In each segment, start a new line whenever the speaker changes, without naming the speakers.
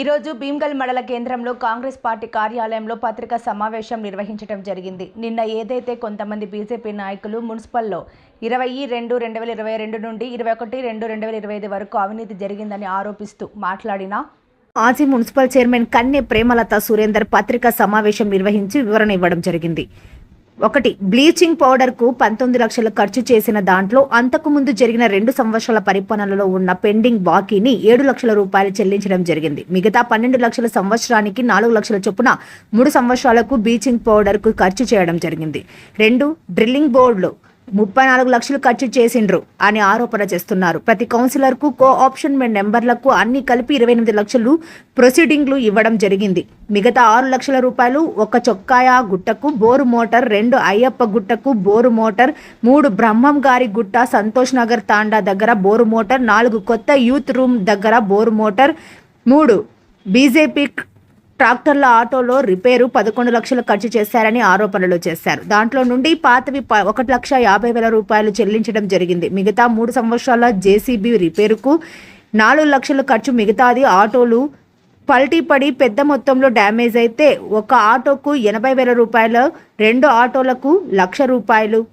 ఈరోజు భీమ్గల్ మండల కేంద్రంలో కాంగ్రెస్ పార్టీ కార్యాలయంలో పత్రికా సమావేశం నిర్వహించడం జరిగింది. నిన్న ఏదైతే కొంతమంది బీజేపీ నాయకులు మున్సిపల్లో ఇరవై రెండు రెండు వేల ఇరవై రెండు నుండి ఇరవై ఒకటి రెండు రెండు వేల ఇరవై ఐదు వరకు అవినీతి జరిగిందని ఆరోపిస్తూ మాట్లాడిన మాజీ మున్సిపల్ చైర్మన్ కన్నె ప్రేమలత సురేందర్ పత్రికా సమావేశం నిర్వహించి వివరణ ఇవ్వడం జరిగింది. ఒకటి బ్లీచింగ్ పౌడర్కు పంతొమ్మిది లక్షలు ఖర్చు చేసిన దాంట్లో అంతకుముందు జరిగిన రెండు సంవత్సరాల పరిపాలనలో ఉన్న పెండింగ్ బాకీని ఏడు లక్షల రూపాయలు చెల్లించడం జరిగింది. మిగతా పన్నెండు లక్షల సంవత్సరానికి నాలుగు లక్షల చొప్పున మూడు సంవత్సరాలకు బ్లీచింగ్ పౌడర్కు ఖర్చు చేయడం జరిగింది. రెండు డ్రిల్లింగ్ బోర్డులు ముప్పై నాలుగు లక్షలు ఖర్చు చేసిండ్రు అని ఆరోపణ చేస్తున్నారు. ప్రతి కౌన్సిలర్కు కో ఆప్షన్ నెంబర్లకు అన్ని కలిపి ఇరవై ఎనిమిది లక్షలు ప్రొసీడింగ్లు ఇవ్వడం జరిగింది. మిగతా ఆరు లక్షల రూపాయలు ఒక చొక్కాయ గుట్టకు బోరు మోటార్ రెండు అయ్యప్ప గుట్టకు బోరు మోటార్ మూడు బ్రహ్మం గారి గుట్ట సంతోష్ నగర్ తాండా దగ్గర బోరు మోటార్ నాలుగు కొత్త యూత్ రూమ్ దగ్గర బోరు మోటార్ మూడు బీజేపీ ట్రాక్టర్ల ఆటోలో రిపేరు పదకొండు లక్షలు ఖర్చు చేశారని ఆరోపణలు చేశారు. దాంట్లో నుండి పాతవి ప- ఒకటి లక్ష యాభై వేల రూపాయలు చెల్లించడం జరిగింది. మిగతా మూడు సంవత్సరాల జేసీబీ రిపేరుకు నాలుగు లక్షలు ఖర్చు మిగతాది ఆటోలు పల్టీ పడి పెద్ద మొత్తంలో డ్యామేజ్ అయితే ఒక ఆటోకు ఎనభై వేల రూపాయలు రెండు ఆటోలకు లక్ష రూపాయలు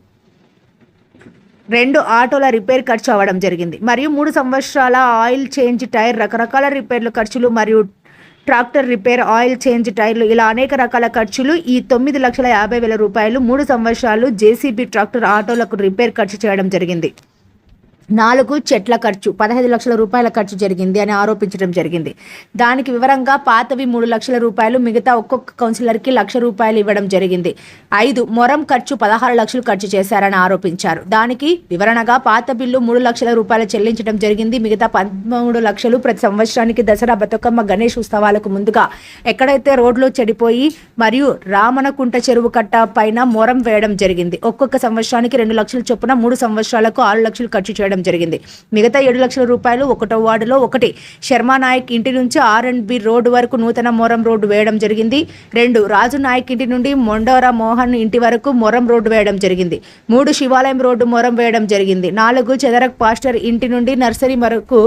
రెండు ఆటోల రిపేర్ ఖర్చు అవ్వడం జరిగింది. మరియు మూడు సంవత్సరాల ఆయిల్ చేంజ్ టైర్ రకరకాల రిపేర్ల ఖర్చులు మరియు ట్రాక్టర్ రిపేర్ ఆయిల్ చేంజ్ టైర్లు ఇలా అనేక రకాల ఖర్చులు ఈ తొమ్మిది లక్షల యాభై వేల రూపాయలు మూడు సంవత్సరాలు జేసీబీ ట్రాక్టర్ ఆటోలకు రిపేర్ ఖర్చు చేయడం జరిగింది. నాలుగు చెట్ల ఖర్చు పదహైదు లక్షల రూపాయల ఖర్చు జరిగింది అని ఆరోపించడం జరిగింది. దానికి వివరంగా పాతవి మూడు లక్షల రూపాయలు మిగతా ఒక్కొక్క కౌన్సిలర్కి లక్ష రూపాయలు ఇవ్వడం జరిగింది. ఐదు మొరం ఖర్చు పదహారు లక్షలు ఖర్చు చేశారని ఆరోపించారు. దానికి వివరణగా పాత బిల్లు మూడు లక్షల రూపాయలు చెల్లించడం జరిగింది. మిగతా పదమూడు లక్షలు ప్రతి సంవత్సరానికి దసరా బతుకమ్మ గణేష్ ఉత్సవాలకు ముందుగా ఎక్కడైతే రోడ్లు చెడిపోయి మరియు రామనకుంట చెరువు కట్ట పైన మొరం వేయడం జరిగింది. ఒక్కొక్క సంవత్సరానికి రెండు లక్షల చొప్పున మూడు సంవత్సరాలకు ఆరు లక్షలు ఖర్చు చేయడం జరిగింది. మిగతా ఏడు లక్షల రూపాయలు ఒకటో వార్డులో ఒకటి శర్మానాయక్ ఇంటి నుంచి ఆర్ అండ్ బి రోడ్డు వరకు నూతన మొరం రోడ్డు వేయడం జరిగింది. రెండు రాజు నాయక్ ఇంటి నుండి మొండోరా మోహన్ ఇంటి వరకు మొరం రోడ్డు వేయడం జరిగింది. మూడు శివాలయం రోడ్డు మొరం వేయడం జరిగింది. నాలుగు చెదరక్ పాస్టర్ ఇంటి నుండి నర్సరీ వరకు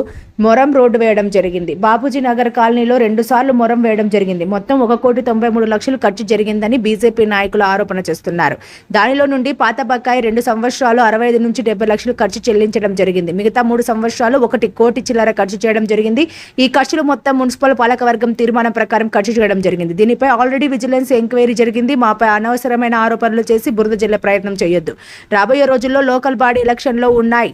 మొరం రోడ్డు వేయడం జరిగింది. బాపూజీ నగర్ కాలనీలో రెండు సార్లు మొరం వేయడం జరిగింది. మొత్తం ఒక కోటి తొంభై మూడు లక్షలు ఖర్చు జరిగిందని బీజేపీ నాయకులు ఆరోపణ చేస్తున్నారు. దానిలో నుండి పాత బకాయి రెండు సంవత్సరాలు అరవై ఐదు నుంచి డెబ్బై లక్షలు ఖర్చు చెల్లించడం జరిగింది జరిగింది. మిగతా మూడు సంవత్సరాలు ఒకటి కోటి చిల్లర ఖర్చు చేయడం జరిగింది. ఈ ఖర్చులు మొత్తం మున్సిపల్ పాలకవర్గం తీర్మానం ప్రకారం ఖర్చు చేయడం జరిగింది. దీనిపై ఆల్రెడీ విజిలెన్స్ ఎంక్వైరీ జరిగింది. మాపై అనవసరమైన ఆరోపణలు చేసి బురద జిల్లా ప్రయత్నం చేయొద్దు. రాబోయే రోజుల్లో లోకల్ బాడీ ఎలక్షన్లో ఉన్నాయి.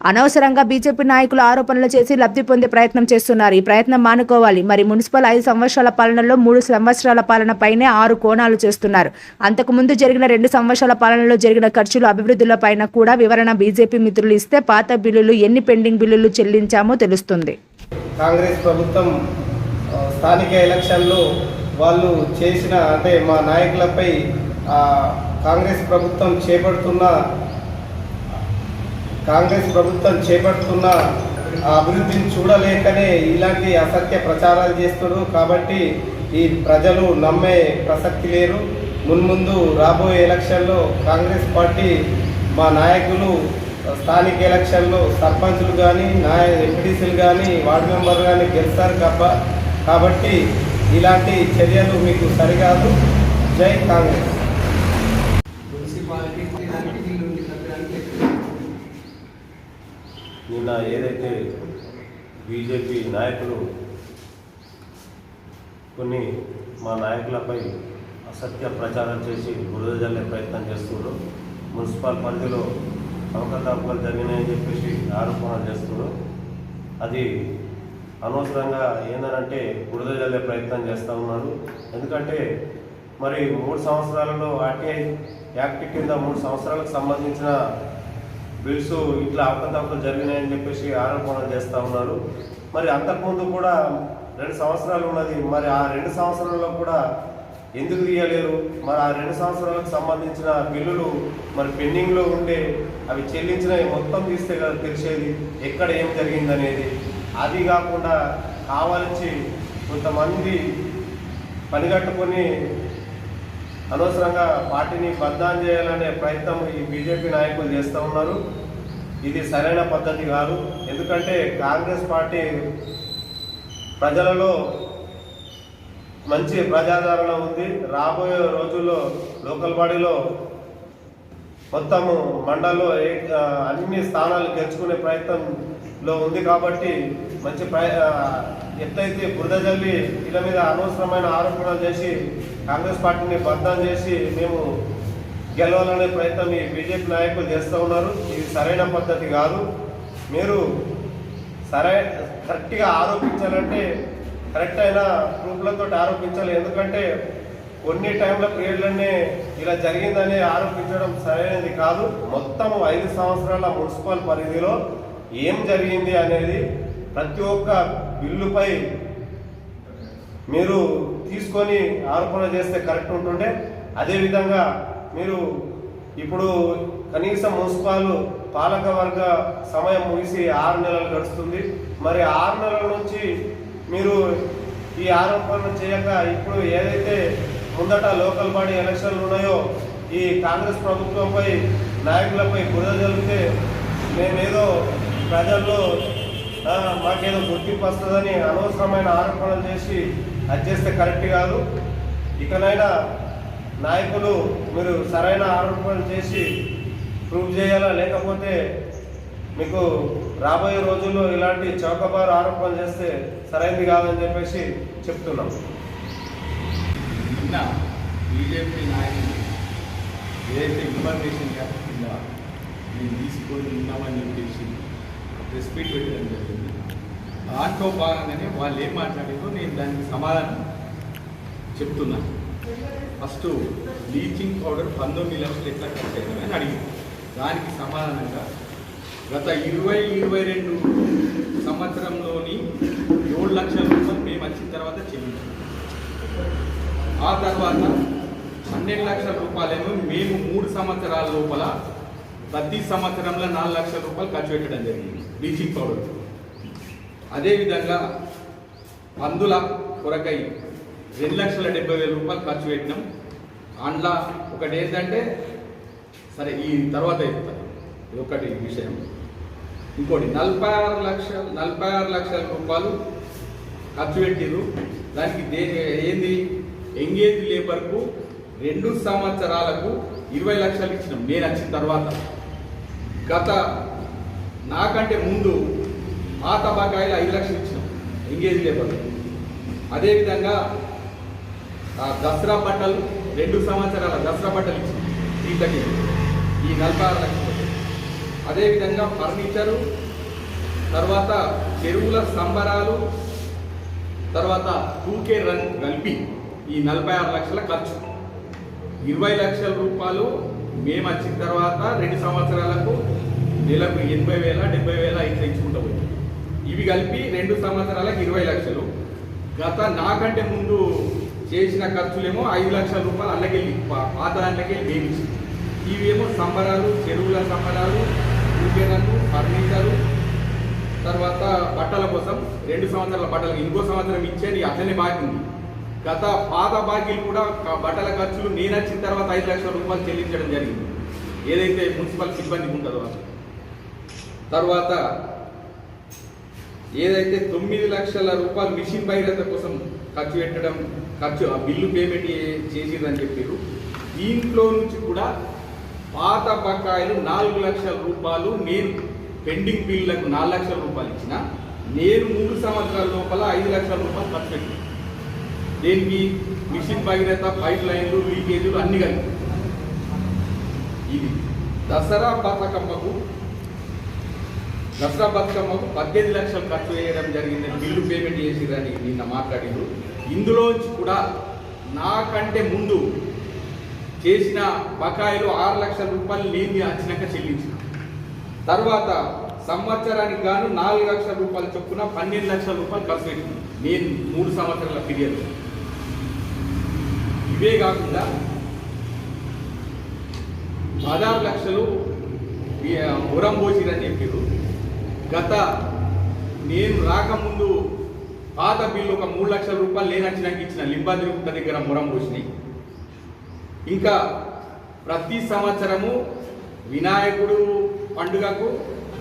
అనవసరంగా బీజేపీ నాయకులు ఆరోపణలు చేసి లబ్ధి పొందే ప్రయత్నం చేస్తున్నారు. ఈ ప్రయత్నం మానుకోవాలి. మరి మున్సిపల్ ఐదు సంవత్సరాల పాలనలో మూడు సంవత్సరాల పాలన పైనే ఆరు కోణాలు చేస్తున్నారు. అంతకుముందు జరిగిన రెండు సంవత్సరాల పాలనలో జరిగిన ఖర్చులు అభివృద్ధుల పైన కూడా వివరణ బీజేపీ మిత్రులు ఇస్తే పాత బిల్లులు ఎన్ని పెండింగ్ బిల్లులు చెల్లించామో తెలుస్తుంది.
కాంగ్రెస్ ప్రభుత్వం స్థానిక ఎలక్షన్లో వాళ్ళు చేసిన అంటే మా నాయకులపై కాంగ్రెస్ ప్రభుత్వం చేపడుతున్న కాంగ్రెస్ ప్రభుత్వం చేపడుతున్న అభివృద్ధిని చూడలేకనే ఇలాంటి అసత్య ప్రచారాలు చేస్తున్నారు. కాబట్టి ఈ ప్రజలు నమ్మే ప్రసక్తి లేరు. మున్ముందు రాబోయే ఎలక్షన్లో కాంగ్రెస్ పార్టీ మా నాయకులు స్థానిక ఎలక్షన్లో సర్పంచులు కానీ నాయ ఎంపీటీసీలు కానీ వార్డు మెంబర్ కానీ గెలుస్తారు కాబట్టి ఇలాంటి చర్యలు మీకు సరికాదు. జై కాంగ్రెస్.
నిన్న ఏదైతే బీజేపీ నాయకులు కొన్ని మా నాయకులపై అసత్య ప్రచారం చేసి బురద జల్లే ప్రయత్నం చేస్తున్నారు. మున్సిపల్ పరిధిలో అవకతవకలు జరిగినాయని చెప్పేసి ఆరోపణలు చేస్తున్నారు. అది అనవసరంగా ఏందనంటే బురద జల్లే ప్రయత్నం చేస్తూ ఉన్నారు. ఎందుకంటే మరి మూడు సంవత్సరాలలో ఆర్టీఐ యాక్ట్ కింద మూడు సంవత్సరాలకు సంబంధించిన బిల్స్ ఇట్లా అవకతవకలు జరిగినాయని చెప్పేసి ఆరోపణలు చేస్తూ ఉన్నారు. మరి అంతకుముందు కూడా రెండు సంవత్సరాలు ఉన్నది. మరి ఆ రెండు సంవత్సరాల్లో కూడా ఎందుకు తీయలేరు? మరి ఆ రెండు సంవత్సరాలకు సంబంధించిన బిల్లులు మరి పెండింగ్లో ఉండే అవి చెల్లించినవి మొత్తం తీస్తే కదా తెలిసేది. ఎక్కడ ఏం జరిగిందనేది. అది కాకుండా కావాల్సి కొంతమంది పనిగట్టుకొని అనవసరంగా పార్టీని బద్దాం చేయాలనే ప్రయత్నం ఈ బీజేపీ నాయకులు చేస్తూ ఉన్నారు. ఇది సరైన పద్ధతి కాదు. ఎందుకంటే కాంగ్రెస్ పార్టీ ప్రజలలో మంచి ప్రజాదరణ ఉంది. రాబోయే రోజుల్లో లోకల్ బాడీలో మొత్తము మండల్లో అన్ని స్థానాలు గెలుచుకునే ప్రయత్నంలో ఉంది కాబట్టి మంచి ప్రయ ఎట్లయితే బురద జల్లి వీళ్ళ మీద అనవసరమైన ఆరోపణలు చేసి కాంగ్రెస్ పార్టీని బద్దం చేసి మేము గెలవాలనే ప్రయత్నం ఈ బీజేపీ నాయకులు చేస్తూ ఉన్నారు. ఇది సరైన పద్ధతి కాదు. మీరు సరే కరెక్ట్గా ఆరోపించాలంటే కరెక్ట్ అయిన ప్రూఫ్లతో ఆరోపించాలి. ఎందుకంటే కొన్ని టైంలో పీరియడ్లనే ఇలా జరిగిందని ఆరోపించడం సరైనది కాదు. మొత్తం ఐదు సంవత్సరాల మున్సిపల్ పరిధిలో ఏం జరిగింది అనేది ప్రతి ఒక్క బిల్లుపై మీరు తీసుకొని ఆరోపణ చేస్తే కరెక్ట్ ఉంటుండే. అదేవిధంగా మీరు ఇప్పుడు కనీసం మున్సిపాల్ పాలక వర్గ సమయం ముగిసి ఆరు నెలలు గడుస్తుంది. మరి ఆరు నెలల నుంచి మీరు ఈ ఆరోపణలు చేయక ఇప్పుడు ఏదైతే ముందట లోకల్ బాడీ ఎలక్షన్లు ఉన్నాయో ఈ కాంగ్రెస్ ప్రభుత్వంపై నాయకులపై బురద జరిగితే మేమేదో ప్రజల్లో మాకేదో గుర్తింపు వస్తుందని అనవసరమైన ఆరోపణలు చేసి అది చేస్తే కరెక్ట్ కాదు. ఇకనైనా నాయకులు మీరు సరైన ఆరోపణలు చేసి ప్రూవ్ చేయాలా? లేకపోతే మీకు రాబోయే రోజుల్లో ఇలాంటి చౌకబారు ఆరోపణలు చేస్తే సరైనది కాదని చెప్పేసి చెప్తున్నాం.
నిన్న బీజేపీ నాయకులు ఏదైతే ఇన్ఫర్మేషన్ గ్యాప్ కింద మేము తీసుకొని ఉన్నామని చెప్పేసి ప్రెస్ మీట్ పెట్టడం జరిగింది. దాంట్లో భాగంగానే వాళ్ళు ఏం మాట్లాడారో నేను దానికి సమాధానం చెప్తున్నాను ఫస్ట్ బ్లీచింగ్ పౌడర్ పంతొమ్మిది లక్షలు ఎట్లా ఖర్చు అని అడిగింది దానికి సమాధానంగా గత ఇరవై ఇరవై రెండు సంవత్సరంలోని ఏడు లక్షల రూపాయలు మేము వచ్చిన తర్వాత చెల్లించాం. ఆ తర్వాత పన్నెండు లక్షల రూపాయలేమో మేము మూడు సంవత్సరాల లోపల ప్రతి సంవత్సరంలో నాలుగు లక్షల రూపాయలు ఖర్చు పెట్టడం జరిగింది. Bleaching powder. అదేవిధంగా పందుల కొరకై రెండు లక్షల డెబ్బై వేల రూపాయలు ఖర్చు పెట్టినాం. అందులో ఒకటి ఏంటంటే సరే ఈ తర్వాత చెప్తాను. ఇది ఒకటి విషయం. ఇంకోటి నలభై ఆరు లక్షల నలభై ఆరు లక్షల రూపాయలు ఖర్చు పెట్టిర్రు. దానికి దే ఏంది? ఎంగేజ్ లేబర్కు రెండు సంవత్సరాలకు ఇరవై లక్షలు ఇచ్చినాం. నేను వచ్చిన తర్వాత. గత నాకంటే ముందు ఆ బకాయిలు ఐదు లక్షలు ఇచ్చినాం. ఎంగేజ్ లేబర్ అదేవిధంగా ఆ దసరా బట్టలు రెండు సంవత్సరాల దసరా బట్టలు ఇచ్చినాం. వీళ్ళకి ఈ నలభై ఆరు లక్షలు. అదేవిధంగా ఫర్నిచరు తర్వాత చెరువుల సంబరాలు తర్వాత టూకే రన్ కలిపి ఈ నలభై ఆరు లక్షల ఖర్చు. ఇరవై లక్షల రూపాయలు మేము వచ్చిన తర్వాత రెండు సంవత్సరాలకు నెలకు ఎనభై వేల డెబ్బై వేల ఇట్లా ఇచ్చుకుంటూ పోయింది ఇవి కలిపి రెండు సంవత్సరాలకు ఇరవై లక్షలు. గత నాకంటే ముందు చేసిన ఖర్చులేమో ఐదు లక్షల రూపాయలు అల్లకెళ్ళి పా- పాత దాంట్లోకెళ్ళి ఇవేమో సంబరాలు చెరువుల సంబరాలు రన్ను ఫర్నిచరు తర్వాత బట్టల కోసం రెండు సంవత్సరాల బట్టలు ఇంకో సంవత్సరం ఇచ్చేది అట్లనే బాకీ ఉంది. గత పాత బాకీలు కూడా బట్టల ఖర్చులు నేను వచ్చిన తర్వాత ఐదు లక్షల రూపాయలు చెల్లించడం జరిగింది. ఏదైతే మున్సిపల్ సిబ్బంది ఉంటుందో. తర్వాత ఏదైతే తొమ్మిది లక్షల రూపాయలు మిషన్ బహిరత కోసం ఖర్చు పెట్టడం ఖర్చు ఆ బిల్లు పేమెంట్ చేసేదని చెప్పారు దీంట్లో నుంచి కూడా పాత బకాయిలు నాలుగు లక్షల రూపాయలు నేను పెండింగ్ బిల్లులకు నాలుగు లక్షల రూపాయలు ఇచ్చిన నేను మూడు సంవత్సరాల లోపల ఐదు లక్షల రూపాయలు ఖర్చు పెట్టాను. దేనికి? మిషన్ భగీరథ పైప్ లైన్లు లీకేజీలు అన్ని కలిపి. ఇది దసరా బతుకమ్మకు దసరా బతుకమ్మకు పద్దెనిమిది లక్షలు ఖర్చు చేయడం జరిగిందని బిల్లు పేమెంట్ చేసిరని నిన్న మాట్లాడిండ్రు. ఇందులోంచి కూడా నాకంటే ముందు చేసిన బకాయిలు ఆరు లక్షల రూపాయలు నేను వచ్చినాక చెల్లించిన. తర్వాత సంవత్సరానికి గాను నాలుగు లక్షల రూపాయలు చొప్పున పన్నెండు లక్షల రూపాయలు ఖర్చు పెట్టింది. నేను మూడు సంవత్సరాల పీరియడ్. ఇవే కాకుండా పదహారు లక్షలు ఉరం పోసిరని చెప్పారు గత నేను రాకముందు పాత బిల్లు ఒక మూడు లక్షల రూపాయలు నేను వచ్చినాక ఇచ్చిన లింబాద్రి గుట్ట దగ్గర మురం పోసినాయి. ఇంకా ప్రతి సంవత్సరము వినాయకుడు పండుగకు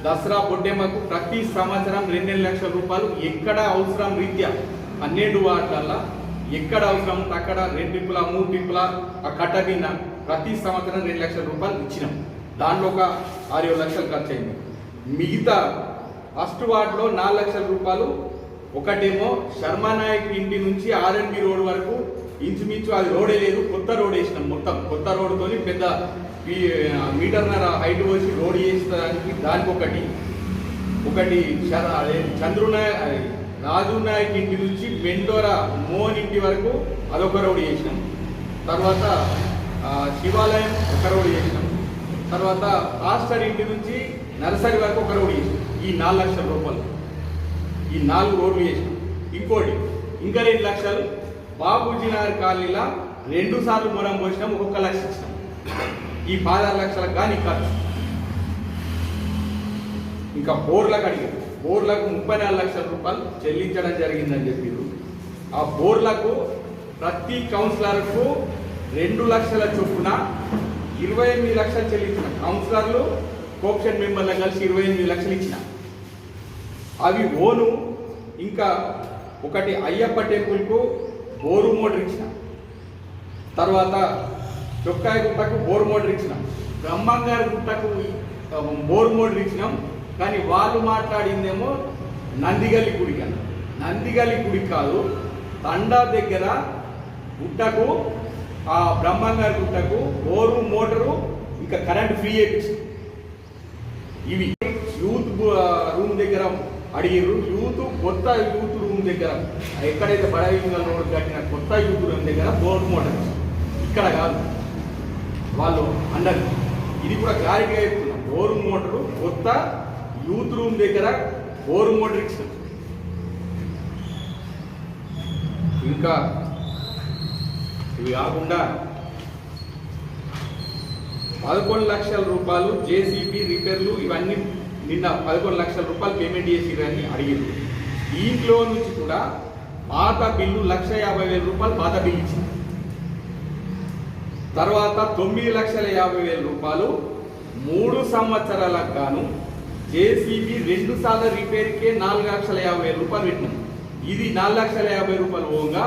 దసరా బొడ్డెమ్మకు ప్రతి సంవత్సరం రెండు లక్షల రూపాయలు ఎక్కడ అవసరం రీత్యా పన్నెండు వార్డులల్లో ఎక్కడ అవసరం అక్కడ రెండు టిప్పుల మూడు టిప్పుల ఆ కట్ట కింద ప్రతి సంవత్సరం రెండు లక్షల రూపాయలు ఇచ్చినాం. దాంట్లో ఒక ఆరు ఏడు లక్షలు ఖర్చు అయింది మిగతా ఫస్ట్ వార్డులో నాలుగు లక్షల రూపాయలు ఒకటేమో శర్మానాయక్ ఇంటి నుంచి ఆర్ఎన్బి రోడ్ వరకు ఇంచుమించు అది రోడే లేదు కొత్త రోడ్ వేసినాం మొత్తం. కొత్త రోడ్తో పెద్ద మీటర్నర హైట్ వచ్చి రోడ్ వేసడానికి దానికి ఒకటి. ఒకటి శర- చంద్రునాయక్ రాజు నాయక్ ఇంటి నుంచి మెండోర మోహన్ ఇంటి వరకు అదొక రోడ్ చేసినాం. తర్వాత శివాలయం ఒక రోడ్ చేసినాం. తర్వాత పాస్టర్ ఇంటి నుంచి నర్సరీ వరకు ఒక రోడ్ చేసినాం. ఈ నాలుగు లక్షల రూపాయలు. ఈ నాలుగు రోడ్లు చేసినాం. ఇంకోటి ఇంకా రెండు లక్షలు బాబూజీ నగర్ కాలనీలో రెండు సార్లు మొరం పోసినాం ఒక్కొక్క లక్ష ఇచ్చినాం. ఈ పదహారు లక్షలకు కానీ ఖర్చు. ఇంకా బోర్లకు అడిగారు. బోర్లకు ముప్పై నాలుగు లక్షల రూపాయలు చెల్లించడం జరిగిందని చెప్పారు ఆ బోర్లకు ప్రతి కౌన్సిలర్కు రెండు లక్షల చొప్పున ఇరవై ఎనిమిది లక్షలు చెల్లించిన కౌన్సిలర్లు కోప్షన్ మెంబర్లకు కలిసి ఇరవై ఎనిమిది లక్షలు ఇచ్చిన. అవి ఓను ఇంకా ఒకటి అయ్యప్ప టెంపుల్కు బోరు మోటర్ ఇచ్చిన. తర్వాత చొక్కాయ గుట్టకు బోర్ మోటర్ ఇచ్చినాం. బ్రహ్మంగారి గుట్టకు బోరు మోటర్ ఇచ్చినాం. కానీ వాళ్ళు మాట్లాడిందేమో నందిగల్లి గుడి అన్న నందిగల్లి గుడి కాదు తండా దగ్గర గుట్టకు ఆ బ్రహ్మంగారి గుట్టకు బోరు మోటారు ఇంకా కరెంట్ ఫ్రీ చేయించి. ఇవి యూత్ రూమ్ దగ్గర అడిగిర్రు. యూత్ కొత్త యూత్ రూమ్ దగ్గర. ఎక్కడైతే బడాయింగ రోడ్ కట్టిన కొత్త యూత్ రూమ్ దగ్గర బోర్డు మోటార్. ఇక్కడ కాదు. వాళ్ళు అన్నారు ఇది కూడా క్లారిటీగా చెప్తున్నాం. బోరు మోటారు కొత్త యూత్ రూమ్ దగ్గర బోరు మోటార్ ఇచ్చారు. ఇంకా ఇవి కాకుండా పదకొండు లక్షల రూపాయలు జేసీబీ రిపేర్లు ఇవన్నీ నిన్న పదకొండు లక్షల రూపాయలు పేమెంట్ చేసిరని అడిగింది దీంట్లో నుంచి కూడా పాత బిల్లు లక్ష యాభై వేల రూపాయలు పాత బిల్లు ఇచ్చింది. తర్వాత తొమ్మిది లక్షల యాభై వేల రూపాయలు మూడు సంవత్సరాలకు గాను జేసీబీ రెండు సార్లు రిపేర్కే నాలుగు లక్షల యాభై వేల రూపాయలు పెట్టినాం ఇది నాలుగు లక్షల యాభై రూపాయలు పోగా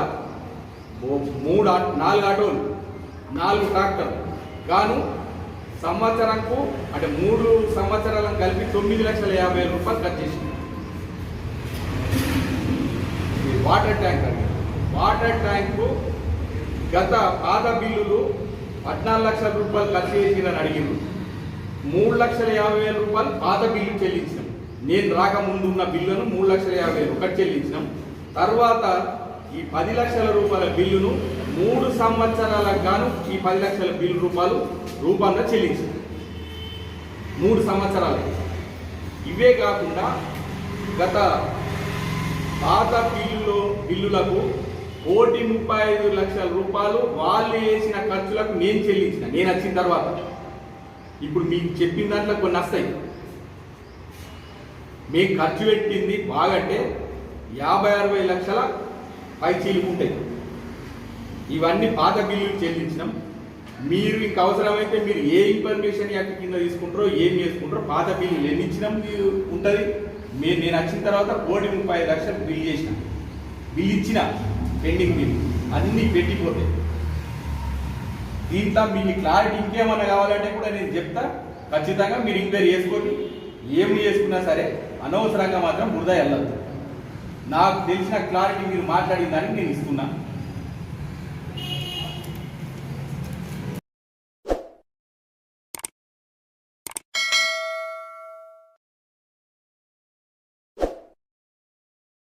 మూడు నాలుగు ఆటోలు నాలుగు ట్రాక్టర్లు గాను సంవత్సరంకు అంటే మూడు సంవత్సరాలను కలిపి తొమ్మిది లక్షల యాభై వేల రూపాయలు ఖర్చు చేసింది. ఇది వాటర్ ట్యాంక్ అండి. వాటర్ ట్యాంకు గత పాత బిల్లులు పద్నాలుగు లక్షల రూపాయలు ఖర్చు చేసిందని అడిగింది మూడు లక్షల యాభై వేల రూపాయలు పాత బిల్లు చెల్లించినాం. నేను రాకముందు ఉన్న బిల్లును మూడు లక్షల యాభై వేలు ఒకటి చెల్లించినాం. తర్వాత ఈ పది లక్షల రూపాయల బిల్లును మూడు సంవత్సరాలకు గాను ఈ పది లక్షల బిల్లు రూపాయలు రూపంగా చెల్లించింది మూడు సంవత్సరాలు. ఇవే కాకుండా గత పాత బిల్లులో బిల్లులకు కోటి ముప్పై ఐదు లక్షల రూపాయలు వాళ్ళు వేసిన ఖర్చులకు నేను చెల్లించిన. నేను వచ్చిన తర్వాత. ఇప్పుడు మీకు చెప్పిన దాంట్లో కొన్ని వస్తాయి. మీకు ఖర్చు పెట్టింది బాగంటే యాభై అరవై లక్షల పై ఉంటాయి. ఇవన్నీ పాత బిల్లులు చెల్లించినాం. మీరు ఇంక అవసరమైతే మీరు ఏ ఇన్ఫర్మేషన్ యాక్ట్ కింద తీసుకుంటారో ఏం చేసుకుంటారో పాత బిల్లులు ఎన్ని ఇచ్చినాం మీరు ఉంటుంది. మీరు నేను వచ్చిన తర్వాత కోటి ముప్పై ఐదు లక్షలు బిల్ చేసిన. బిల్ ఇచ్చిన పెండింగ్ బిల్. అన్నీ పెట్టిపోతాయి దీంట్లో మీకు క్లారిటీ ఇంకేమన్నా కావాలంటే కూడా నేను చెప్తా. ఖచ్చితంగా మీరు ఎంక్వైరీ చేసుకోండి. ఏం చేసుకున్నా సరే అనవసరంగా మాత్రం వృధా వెళ్ళదు నాకు తెలిసిన క్లారిటీ మీరు మాట్లాడిన దానికి నేను ఇస్తున్నాను